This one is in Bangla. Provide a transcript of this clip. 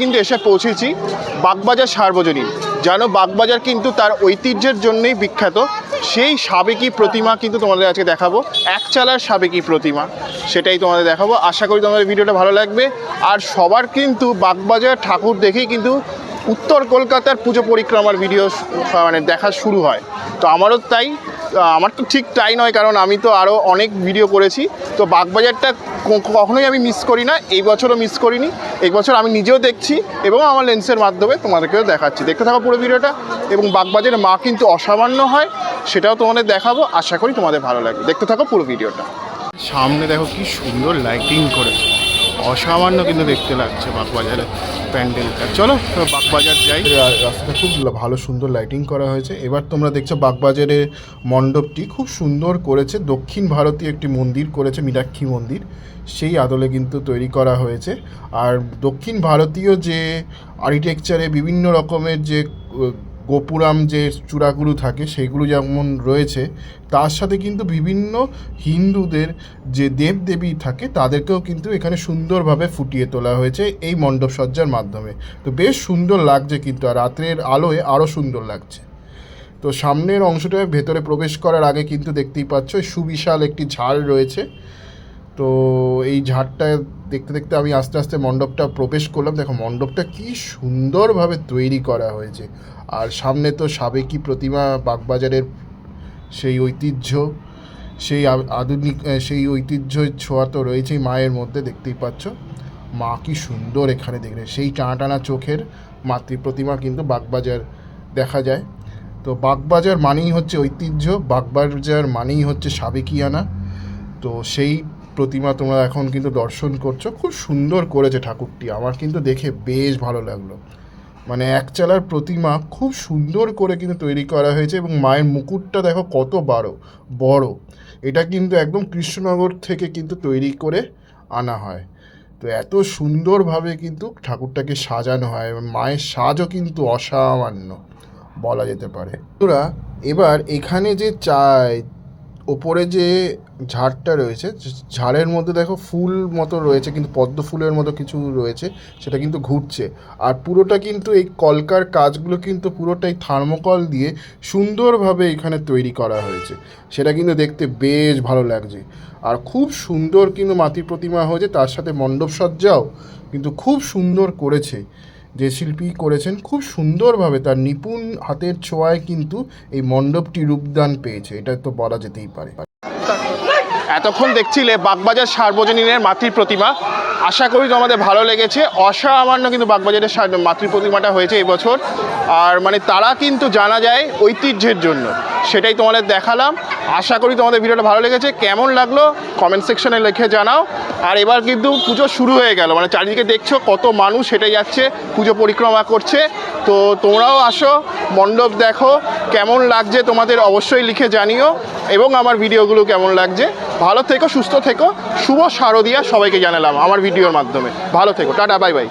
কিন্তু এসে পৌঁছেছি বাগবাজার সার্বজনীন। জানো বাগবাজার কিন্তু তার ঐতিহ্যের জন্যই বিখ্যাত, সেই সাবেকি প্রতিমা কিন্তু তোমাদের আজকে দেখাবো। এক চালার সাবেকি প্রতিমা, সেটাই তোমাদের দেখাবো। আশা করি তোমাদের ভিডিওটা ভালো লাগবে। আর সবার কিন্তু বাগবাজার ঠাকুর দেখেই কিন্তু উত্তর কলকাতার পুজো পরিক্রমার ভিডিও মানে দেখা শুরু হয়। তো আমারও তাই আমার তো ঠিক তাই নয়, কারণ আমি তো আরও অনেক ভিডিও করেছি। তো বাগবাজারটা কখনোই আমি মিস করি না, এই বছরও মিস করিনি। এই বছর আমি নিজেও দেখছি এবং আমার লেন্সের মাধ্যমে তোমাদেরকেও দেখাচ্ছি। দেখতে থাকো পুরো ভিডিওটা এবং বাগবাজারের মা কিন্তু অসামান্য হয়, সেটাও তোমাদের দেখাবো, আশা করি তোমাদের ভালো লাগবে। দেখতে থাকো পুরো ভিডিওটা সামনে দেখো কি সুন্দর লাইটিং করেছে। অসামান্য কিন্তু দেখতে লাগছে বাগবাজারের প্যান্ডেলটা। চলো বাগবাজার যাই। রাস্তাটা খুব ভালো সুন্দর লাইটিং করা হয়েছে। এবার তোমরা দেখছ বাগবাজারের মণ্ডপটি খুব সুন্দর করেছে। দক্ষিণ ভারতীয় একটি মন্দির করেছে, মীনাক্ষী মন্দির। সেই আদলে কিন্তু তৈরি করা হয়েছে। আর দক্ষিণ ভারতীয় যে আর্কিটেকচারে বিভিন্ন রকমের যে গোপুরাম যে চূড়াগুলো থাকে সেগুলো যেমন রয়েছে, তার সাথে কিন্তু বিভিন্ন হিন্দুদের যে দেবদেবী থাকে তাদেরকেও কিন্তু এখানে সুন্দরভাবে ফুটিয়ে তোলা হয়েছে এই মণ্ডপ সজ্জার মাধ্যমে। তো বেশ সুন্দর লাগছে কিন্তু, আর রাত্রের আলোয় আরও সুন্দর লাগছে। তো সামনের অংশটা ভেতরে প্রবেশ করার আগে কিন্তু দেখতেই পাচ্ছ, সুবিশাল একটি ঝাড় রয়েছে। তো এই ঝাড়টা দেখতে দেখতে আমি আস্তে আস্তে মণ্ডপটা প্রবেশ করলাম। দেখো, মণ্ডপটা কি সুন্দরভাবে তৈরি করা হয়েছে। আর সামনে তো সাবেকি প্রতিমা বাগবাজারের সেই ঐতিহ্য, সেই আধুনিক সেই ঐতিহ্যের ছোঁয়া তো রয়েছেই মায়ের মধ্যে, দেখতেই পাচ্ছ। মা কি সুন্দর এখানে দেখলে সেই টানা টানা চোখের মাতৃ প্রতিমা কিন্তু বাগবাজার দেখা যায়। তো বাগবাজার মানেই হচ্ছে ঐতিহ্য, বাগবাজার মানেই হচ্ছে সাবেকিয়ানা। তো সেই প্রতিমা তোমরা এখন কিন্তু দর্শন করছ। খুব সুন্দর করেছে ঠাকুরটি। আমার কিন্তু দেখে বেশ ভালো লাগল। মানে একচালার প্রতিমা খুব সুন্দর করে কিন্তু তৈরি করা হয়েছে এবং মায়ের মুকুটটা দেখো কত বড় বড়। এটা কিন্তু একদম কৃষ্ণনগর থেকে কিন্তু তৈরি করে আনা হয়। তো এত সুন্দরভাবে কিন্তু ঠাকুরটাকে সাজানো হয় এবং মায়ের সাজও কিন্তু অসামান্য বলা যেতে পারে। তোরা এবার এখানে যে চাই ওপরে যে ঝাড়টা রয়েছে ঝাড়ের মধ্যে দেখো ফুল মতো রয়েছে, কিন্তু পদ্ম ফুলের মতো কিছু রয়েছে, সেটা কিন্তু ঘুরছে। আর পুরোটা কিন্তু এই কলকার কাজগুলো কিন্তু পুরোটাই থার্মোকল দিয়ে সুন্দরভাবে এখানে তৈরি করা হয়েছে। সেটা কিন্তু দেখতে বেশ ভালো লাগছে। আর খুব সুন্দর কিন্তু মাতৃ প্রতিমা হয়েছে, তার সাথে মণ্ডপ সজ্জাও কিন্তু খুব সুন্দর করেছে। যে শিল্পী করেছেন, খুব সুন্দরভাবে তার নিপুণ হাতের ছোঁয়ায় কিন্তু এই মণ্ডপটি রূপদান পেয়েছে। এটা তো বলা যেতেই পারে। এতক্ষণ দেখছিলে বাগবাজার সার্বজনীনের মাতৃ প্রতিমা আশা করি তোমাদের ভালো লেগেছে। অসামান্য কিন্তু বাগবাজারের মাতৃ প্রতিমাটা হয়েছে এবছর আর মানে তারা কিন্তু জানা যায় ঐতিহ্যের জন্য। সেটাই তোমাদের দেখালাম। আশা করি তোমাদের ভিডিওটা ভালো লেগেছে। কেমন লাগল? কমেন্ট সেকশনে লিখে জানাও। আর এবার কিন্তু পুজো শুরু হয়ে গেল। মানে চারিদিকে দেখছ কত মানুষ হেঁটে যাচ্ছে, পুজো পরিক্রমা করছে। তো তোমরাও আসো, মণ্ডপ দেখো, কেমন লাগছে তোমাদের অবশ্যই লিখে জানিও এবং আমার ভিডিওগুলো কেমন লাগছে। ভালো থেকো, সুস্থ থেকো, শুভ শারদিয়া সবাইকে জানালাম আমার ভিডিওর মাধ্যমে। ভালো থেকো, টাটা, বাই বাই।